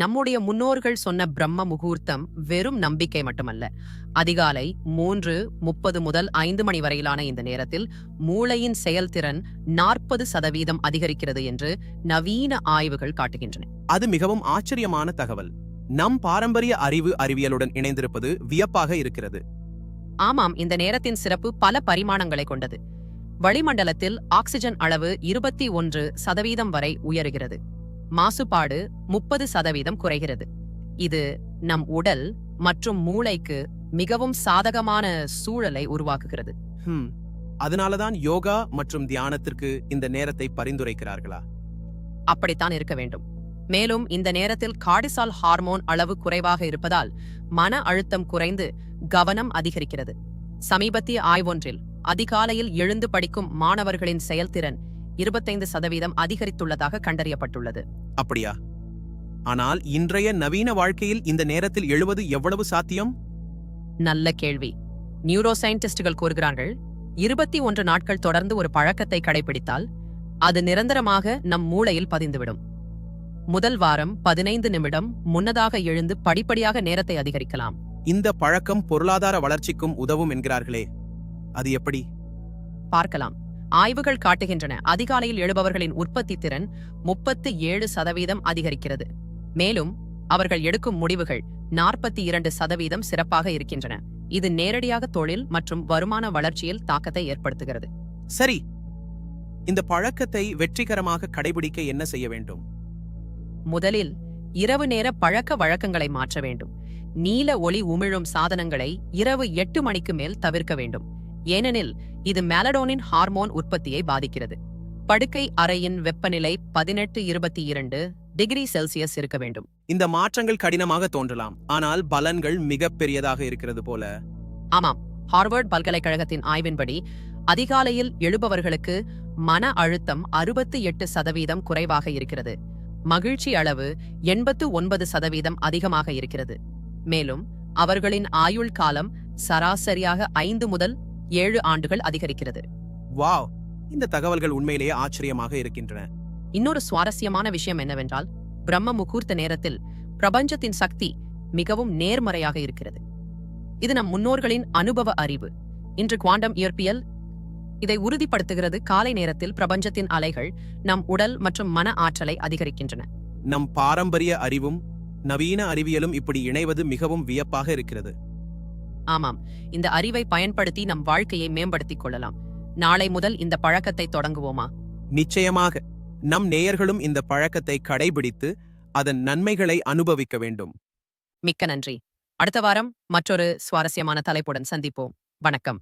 நம்முடைய முன்னோர்கள் சொன்ன பிரம்ம முகூர்த்தம் வெறும் நம்பிக்கை மட்டுமல்ல. அதிகாலை மூன்று முப்பது முதல் ஐந்து மணி வரையிலான இந்த நேரத்தில் மூளையின் செயல்திறன் நாற்பது சதவீதம் அதிகரிக்கிறது என்று நவீன ஆய்வுகள் காட்டுகின்றன. அது மிகவும் ஆச்சரியமான தகவல். நம் பாரம்பரிய அறிவு அறிவியலுடன் இணைந்திருப்பது வியப்பாக இருக்கிறது. ஆமாம் இந்த நேரத்தின் சிறப்பு பல பரிமாணங்களை கொண்டது. வளிமண்டலத்தில் ஆக்சிஜன் அளவு இருபத்தி ஒன்று சதவீதம் வரை உயருகிறது. மாசுபாடு முப்பது சதவீதம் குறைகிறது. இது நம் உடல் மற்றும் மூளைக்கு மிகவும் சாதகமான சூழலை உருவாக்குகிறது. அதனாலதான் யோகா மற்றும் தியானத்திற்கு இந்த நேரத்தை பரிந்துரைக்கிறார்களா? அப்படித்தான் இருக்க வேண்டும். மேலும் இந்த நேரத்தில் கார்டிசால் ஹார்மோன் அளவு குறைவாக இருப்பதால் மன அழுத்தம் குறைந்து கவனம் அதிகரிக்கிறது. சமீபத்திய ஆய்வொன்றில் அதிகாலையில் எழுந்து படிக்கும் மாணவர்களின் செயல்திறன் இருபத்தைந்து சதவீதம் அதிகரித்துள்ளதாக கண்டறியப்பட்டுள்ளது. அப்படியா? ஆனால் இன்றைய நவீன வாழ்க்கையில் இந்த நேரத்தில் எழுவது எவ்வளவு சாத்தியம்? நல்ல கேள்வி. நியூரோ சயின்டிஸ்டுகள் கூறுகிறார்கள் இருபத்தி ஒன்று நாட்கள் தொடர்ந்து ஒரு பழக்கத்தை கடைபிடித்தால் அது நிரந்தரமாக நம் மூளையில் பதிந்துவிடும். முதல் வாரம் பதினைந்து நிமிடம் முன்னதாக எழுந்து படிப்படியாக நேரத்தை அதிகரிக்கலாம். இந்த பழக்கம் பொருளாதார வளர்ச்சிக்கும் உதவும் என்கிறார்களே. அது எப்படி? பார்க்கலாம். ஆய்வுகள் காட்டுகின்றன. அதிகாலையில் எழுபவர்களின் உற்பத்தி திறன் முப்பத்து ஏழு சதவீதம் அதிகரிக்கிறது. மேலும் அவர்கள் எடுக்கும் முடிவுகள் நாற்பத்தி இரண்டு சதவீதம் சிறப்பாக இருக்கின்றன. இது நேரடியாக தொழில் மற்றும் வருமான வளர்ச்சியில் தாக்கத்தை ஏற்படுத்துகிறது. சரி. இந்த பழக்கத்தை வெற்றிகரமாக கடைபிடிக்க என்ன செய்ய வேண்டும்? முதலில் இரவு நேர பழக்க வழக்கங்களை மாற்ற வேண்டும். நீல ஒளி உமிழும் சாதனங்களை இரவு எட்டு மணிக்கு மேல் தவிர்க்க வேண்டும். ஏனெனில் இது மெலடோனின் ஹார்மோன் உற்பத்தியை பாதிக்கிறது. படுக்கை அறையின் வெப்பநிலை பதினெட்டு இருபத்தி இரண்டு டிகிரி செல்சியஸ் இருக்க வேண்டும். இந்த மாற்றங்கள் கடினமாக தோன்றலாம். ஆனால் பலன்கள் மிக பெரியதாக இருக்கிறது போல. ஆமாம். ஹார்வர்ட் பல்கலைக்கழகத்தின் ஆய்வின்படி அதிகாலையில் எழுபவர்களுக்கு மன அழுத்தம் அறுபத்து எட்டு சதவீதம் குறைவாக இருக்கிறது. மகிழ்ச்சி அளவு எண்பத்து ஒன்பது சதவீதம் அதிகமாக இருக்கிறது. மேலும் அவர்களின் ஆயுள் காலம் சராசரியாக ஐந்து முதல் ஏழு ஆண்டுகள் அதிகரிக்கிறது. வாவ்! இந்த தகவல்கள் உண்மையிலேயே ஆச்சரியமாக இருக்கின்றன. இன்னொரு சுவாரஸ்யமான விஷயம் என்னவென்றால் பிரம்ம முகூர்த்த நேரத்தில் பிரபஞ்சத்தின் சக்தி மிகவும் நேர்மறையாக இருக்கிறது. இது நம் முன்னோர்களின் அனுபவ அறிவு. இன்று குவாண்டம் இயற்பியல் இதை உறுதிப்படுத்துகிறது. காலை நேரத்தில் பிரபஞ்சத்தின் அலைகள் நம் உடல் மற்றும் மன ஆற்றலை அதிகரிக்கின்றன. நம் பாரம்பரிய அறிவும் நவீன அறிவியலும் இப்படி இணைவது மிகவும் வியப்பாக இருக்கிறது. ஆமாம் இந்த அறிவை பயன்படுத்தி நம் வாழ்க்கையை மேம்படுத்திக் கொள்ளலாம். நாளை முதல் இந்த பழக்கத்தை தொடங்குவோமா? நிச்சயமாக. நம் நேயர்களும் இந்த பழக்கத்தை கடைபிடித்து அதன் நன்மைகளை அனுபவிக்க வேண்டும். மிக்க நன்றி. அடுத்த வாரம் மற்றொரு சுவாரஸ்யமான தலைப்புடன் சந்திப்போம். வணக்கம்.